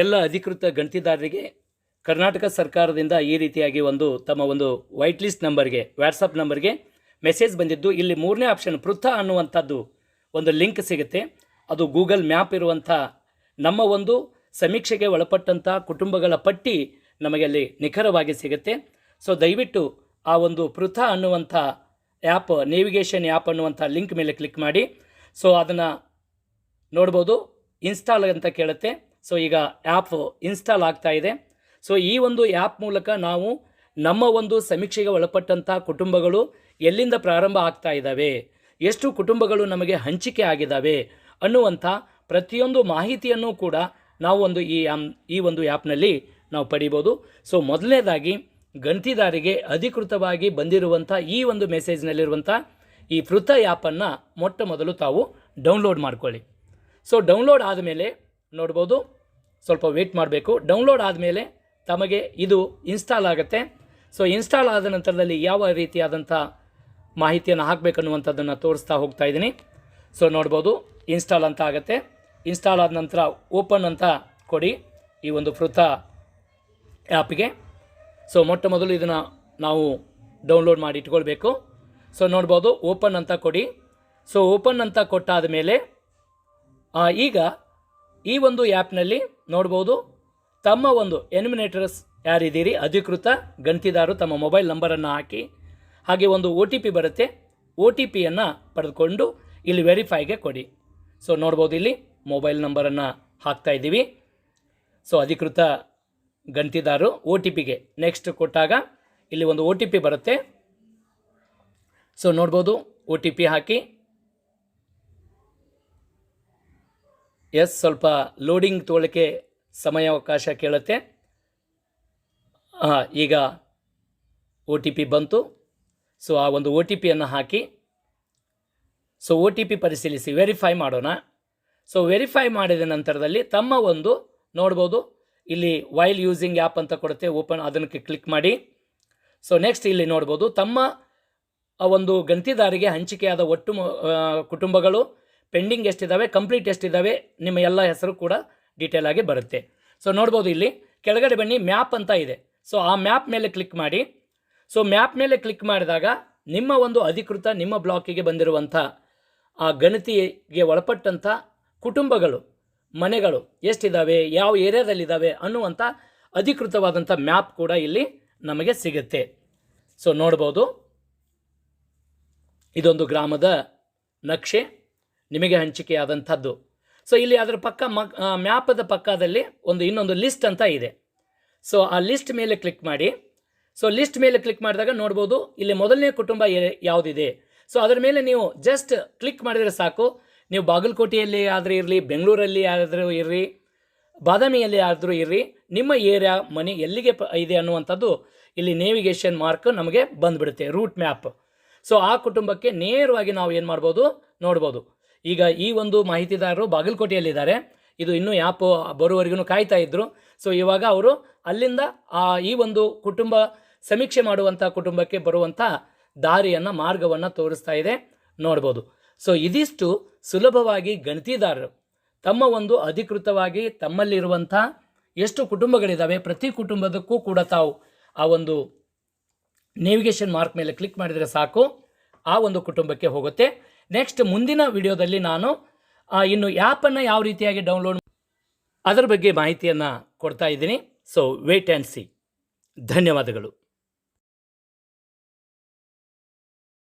ಎಲ್ಲ ಅಧಿಕೃತ ಗಣತಿದಾರರಿಗೆ ಕರ್ನಾಟಕ ಸರ್ಕಾರದಿಂದ ಈ ರೀತಿಯಾಗಿ ಒಂದು ತಮ್ಮ ಒಂದು ವೈಟ್ ಲಿಸ್ಟ್ ನಂಬರ್ಗೆ ವಾಟ್ಸಪ್ ನಂಬರ್ಗೆ ಮೆಸೇಜ್ ಬಂದಿದ್ದು, ಇಲ್ಲಿ ಮೂರನೇ ಆಪ್ಷನ್ ಪೃಥ ಅನ್ನುವಂಥದ್ದು ಒಂದು ಲಿಂಕ್ ಸಿಗುತ್ತೆ. ಅದು ಗೂಗಲ್ ಮ್ಯಾಪ್ ಇರುವಂಥ ನಮ್ಮ ಒಂದು ಸಮೀಕ್ಷೆಗೆ ಒಳಪಟ್ಟಂಥ ಕುಟುಂಬಗಳ ಪಟ್ಟಿ ನಮಗೆ ಅಲ್ಲಿ ನಿಖರವಾಗಿ ಸಿಗುತ್ತೆ. ಸೊ ದಯವಿಟ್ಟು ಆ ಒಂದು ಪೃಥ ಅನ್ನುವಂಥ ಆ್ಯಪ್ ನೇವಿಗೇಷನ್ ಆ್ಯಪ್ ಅನ್ನುವಂಥ ಲಿಂಕ್ ಮೇಲೆ ಕ್ಲಿಕ್ ಮಾಡಿ. ಸೊ ಅದನ್ನು ನೋಡ್ಬೋದು ಇನ್ಸ್ಟಾಲ್ ಅಂತ ಕೇಳುತ್ತೆ. ಸೊ ಈಗ ಆ್ಯಪ್ ಇನ್ಸ್ಟಾಲ್ ಆಗ್ತಾ ಇದೆ. ಸೊ ಈ ಒಂದು ಆ್ಯಪ್ ಮೂಲಕ ನಾವು ನಮ್ಮ ಒಂದು ಸಮೀಕ್ಷೆಗೆ ಒಳಪಟ್ಟಂಥ ಕುಟುಂಬಗಳು ಎಲ್ಲಿಂದ ಪ್ರಾರಂಭ ಆಗ್ತಾ ಇದ್ದಾವೆ? ಎಷ್ಟು ಕುಟುಂಬಗಳು ನಮಗೆ ಹಂಚಿಕೆ ಆಗಿದ್ದಾವೆ? ಅನ್ನುವಂಥ ಪ್ರತಿಯೊಂದು ಮಾಹಿತಿಯನ್ನು ಕೂಡ ನಾವು ಒಂದು ಈ ಆಮ್- ಈ ಒಂದು ಆ್ಯಪ್ನಲ್ಲಿ ನಾವು ಪಡಿಬೋದು. ಸೊ ಮೊದಲನೇದಾಗಿ ಗಣತಿದಾರಿಗೆ ಅಧಿಕೃತವಾಗಿ ಬಂದಿರುವಂಥ ಈ ಒಂದು ಮೆಸೇಜ್ನಲ್ಲಿರುವಂಥ ಈ ಪೃಥ ಆ್ಯಪನ್ನು ಮೊಟ್ಟ ಮೊದಲು ತಾವು ಡೌನ್ಲೋಡ್ ಮಾಡ್ಕೊಳ್ಳಿ. ಸೊ ಡೌನ್ಲೋಡ್ ಆದಮೇಲೆ ನೋಡ್ಬೋದು ಸ್ವಲ್ಪ ವೇಟ್ ಮಾಡಬೇಕು. ಡೌನ್ಲೋಡ್ ಆದಮೇಲೆ ತಮಗೆ ಇದು ಇನ್ಸ್ಟಾಲ್ ಆಗುತ್ತೆ. ಸೊ ಇನ್ಸ್ಟಾಲ್ ಆದ ನಂತರದಲ್ಲಿ ಯಾವ ರೀತಿಯಾದಂಥ ಮಾಹಿತಿಯನ್ನು ಹಾಕಬೇಕನ್ನುವಂಥದ್ದನ್ನು ತೋರಿಸ್ತಾ ಹೋಗ್ತಾ ಇದ್ದೀನಿ. ಸೊ ನೋಡ್ಬೋದು ಇನ್ಸ್ಟಾಲ್ ಅಂತ ಆಗುತ್ತೆ. ಇನ್ಸ್ಟಾಲ್ ಆದ ನಂತರ ಓಪನ್ ಅಂತ ಕೊಡಿ ಈ ಒಂದು ಫೃತ ಆ್ಯಪ್ಗೆ ಸೊ ಮೊಟ್ಟ ಮೊದಲು ಇದನ್ನು ನಾವು ಡೌನ್ಲೋಡ್ ಮಾಡಿ ಇಟ್ಕೊಳ್ಬೇಕು. ಸೊ ನೋಡ್ಬೋದು ಓಪನ್ ಅಂತ ಕೊಡಿ. ಸೊ ಓಪನ್ ಅಂತ ಕೊಟ್ಟಾದ ಮೇಲೆ ಈಗ ಈ ಒಂದು ಆ್ಯಪ್ನಲ್ಲಿ ನೋಡ್ಬೋದು. ತಮ್ಮ ಒಂದು ಎನಿಮಿನೇಟರ್ಸ್ ಯಾರಿದ್ದೀರಿ? ಅಧಿಕೃತ ಗಣತಿದಾರರು ತಮ್ಮ ಮೊಬೈಲ್ ನಂಬರನ್ನು ಹಾಕಿ, ಹಾಗೆ ಒಂದು ಒ ಟಿ ಪಿ ಬರುತ್ತೆ. ಒ ಟಿ ಪಿಯನ್ನು ಪಡೆದುಕೊಂಡು ಇಲ್ಲಿ ವೆರಿಫೈಗೆ ಕೊಡಿ. ಸೊ, ನೋಡ್ಬೋದು ಇಲ್ಲಿ ಮೊಬೈಲ್ ನಂಬರನ್ನು ಹಾಕ್ತಾ ಇದ್ದೀವಿ. ಸೊ, ಅಧಿಕೃತ ಗಣತಿದಾರರು ಒ ಟಿ ಪಿಗೆ ನೆಕ್ಸ್ಟ್ ಕೊಟ್ಟಾಗ ಇಲ್ಲಿ ಒಂದು ಒ ಟಿ ಪಿ ಬರುತ್ತೆ. ಸೊ, ನೋಡ್ಬೋದು ಒ ಟಿ ಪಿ ಹಾಕಿ ಎಸ್, ಸ್ವಲ್ಪ ಲೋಡಿಂಗ್ ತೋಳಕ್ಕೆ ಸಮಯಾವಕಾಶ ಕೇಳುತ್ತೆ. ಈಗ ಒ ಟಿ ಪಿ ಬಂತು. ಸೊ, ಆ ಒಂದು ಒ ಟಿ ಪಿಯನ್ನು ಹಾಕಿ, ಸೊ, ಒ ಟಿ ಪಿ ಪರಿಶೀಲಿಸಿ, ವೆರಿಫೈ ಮಾಡೋಣ. ಸೊ, ವೆರಿಫೈ ಮಾಡಿದ ನಂತರದಲ್ಲಿ ತಮ್ಮ ಒಂದು ನೋಡ್ಬೋದು, ಇಲ್ಲಿ ವೈಲ್ ಯೂಸಿಂಗ್ ಆ್ಯಪ್ ಅಂತ ಕೊಡುತ್ತೆ, ಓಪನ್ ಅದನ್ನು ಕ್ಲಿಕ್ ಮಾಡಿ. ಸೊ, ನೆಕ್ಸ್ಟ್ ಇಲ್ಲಿ ನೋಡ್ಬೋದು, ತಮ್ಮ ಆ ಒಂದು ಗಂತಿದಾರಿಗೆ ಹಂಚಿಕೆಯಾದ ಒಟ್ಟು ಕುಟುಂಬಗಳು ಪೆಂಡಿಂಗ್ ಎಷ್ಟಿದ್ದಾವೆ ಕಂಪ್ಲೀಟ್ ಎಷ್ಟಿದ್ದಾವೆ ನಿಮ್ಮ ಎಲ್ಲ ಹೆಸರು ಕೂಡ ಡೀಟೇಲ್ ಆಗಿ ಬರುತ್ತೆ. ಸೊ ನೋಡ್ಬೋದು ಇಲ್ಲಿ, ಕೆಳಗಡೆ ಬನ್ನಿ, ಮ್ಯಾಪ್ ಅಂತ ಇದೆ. ಸೊ ಆ ಮ್ಯಾಪ್ ಮೇಲೆ ಕ್ಲಿಕ್ ಮಾಡಿ. ಸೊ ಮ್ಯಾಪ್ ಮೇಲೆ ಕ್ಲಿಕ್ ಮಾಡಿದಾಗ ನಿಮ್ಮ ಒಂದು ಅಧಿಕೃತ, ನಿಮ್ಮ ಬ್ಲಾಕಿಗೆ ಬಂದಿರುವಂಥ ಆ ಗಣತಿಗೆ ಒಳಪಟ್ಟಂಥ ಕುಟುಂಬಗಳು, ಮನೆಗಳು ಎಷ್ಟಿದ್ದಾವೆ ಯಾವ ಏರಿಯಾದಲ್ಲಿದ್ದಾವೆ ಅನ್ನುವಂಥ ಅಧಿಕೃತವಾದಂಥ ಮ್ಯಾಪ್ ಕೂಡ ಇಲ್ಲಿ ನಮಗೆ ಸಿಗುತ್ತೆ. ಸೊ ನೋಡ್ಬೋದು. ಇದೊಂದು ಗ್ರಾಮದ ನಕ್ಷೆ. ನಿಮಗೆ ಹಂಚಿಕೆಯಾದಂಥದ್ದು. ಸೊ ಇಲ್ಲಿ ಅದರ ಪಕ್ಕ ಮಕ್ ಮ್ಯಾಪದ ಪಕ್ಕದಲ್ಲಿ ಒಂದು ಇನ್ನೊಂದು ಲಿಸ್ಟ್ ಅಂತ ಇದೆ. ಸೊ ಆ ಲಿಸ್ಟ್ ಮೇಲೆ ಕ್ಲಿಕ್ ಮಾಡಿ. ಸೊ ಲಿಸ್ಟ್ ಮೇಲೆ ಕ್ಲಿಕ್ ಮಾಡಿದಾಗ ನೋಡ್ಬೋದು ಇಲ್ಲಿ ಮೊದಲನೇ ಕುಟುಂಬ ಯಾವುದಿದೆ. ಸೊ ಅದರ ಮೇಲೆ ನೀವು ಜಸ್ಟ್ ಕ್ಲಿಕ್ ಮಾಡಿದರೆ ಸಾಕು. ನೀವು ಬಾಗಲಕೋಟೆಯಲ್ಲಿ ಆದರೂ ಇರಲಿ, ಬೆಂಗಳೂರಲ್ಲಿ ಆದರೂ ಇರ್ರಿ, ಬಾದಾಮಿಯಲ್ಲಿ ಆದರೂ ಇರ್ರಿ, ನಿಮ್ಮ ಏರಿಯಾ, ಮನೆ ಎಲ್ಲಿಗೆ ಇದೆ ಅನ್ನುವಂಥದ್ದು ಇಲ್ಲಿ ನೇವಿಗೇಷನ್ ಮಾರ್ಕ್ ನಮಗೆ ಬಂದುಬಿಡುತ್ತೆ ರೂಟ್ ಮ್ಯಾಪ್ ಸೊ ಆ ಕುಟುಂಬಕ್ಕೆ ನೇರವಾಗಿ ನಾವು ಏನು ಮಾಡ್ಬೋದು? ನೋಡ್ಬೋದು. ಈಗ ಈ ಒಂದು ಮಾಹಿತಿದಾರರು ಬಾಗಲಕೋಟೆಯಲ್ಲಿದ್ದಾರೆ. ಇದು ಇನ್ನೂ ಯಾಪ್ ಬರುವವರೆಗೂ ಕಾಯ್ತಾ ಇದ್ದರು ಸೊ ಇವಾಗ ಅವರು ಅಲ್ಲಿಂದ ಆ ಈ ಒಂದು ಕುಟುಂಬ ಸಮೀಕ್ಷೆ ಮಾಡುವಂಥ ಕುಟುಂಬಕ್ಕೆ ಬರುವಂಥ ದಾರಿಯನ್ನು, ಮಾರ್ಗವನ್ನು ತೋರಿಸ್ತಾ ಇದೆ. ನೋಡ್ಬೋದು. ಸೊ ಇದಿಷ್ಟು ಸುಲಭವಾಗಿ ಗಣತಿದಾರರು ತಮ್ಮ ಒಂದು ಅಧಿಕೃತವಾಗಿ ತಮ್ಮಲ್ಲಿರುವಂಥ ಎಷ್ಟು ಕುಟುಂಬಗಳಿದ್ದಾವೆ ಪ್ರತಿ ಕುಟುಂಬದಕ್ಕೂ ಕೂಡ ತಾವು ಆ ಒಂದು ನೇವಿಗೇಷನ್ ಮಾರ್ಕ್ ಮೇಲೆ ಕ್ಲಿಕ್ ಮಾಡಿದರೆ ಸಾಕು. ಆ ಒಂದು ಕುಟುಂಬಕ್ಕೆ ಹೋಗುತ್ತೆ. ನೆಕ್ಸ್ಟ್ ಮುಂದಿನ ವಿಡಿಯೋದಲ್ಲಿ ನಾನು ಇನ್ನು ಆ್ಯಪನ್ನು ಯಾವ ರೀತಿಯಾಗಿ ಡೌನ್ಲೋಡ್ ಅದರ ಬಗ್ಗೆ ಮಾಹಿತಿಯನ್ನು ಕೊಡ್ತಾ ಇದ್ದೀನಿ. ಸೊ ವೇಟ್ ಆ್ಯಂಡ್ ಸಿ ಧನ್ಯವಾದಗಳು.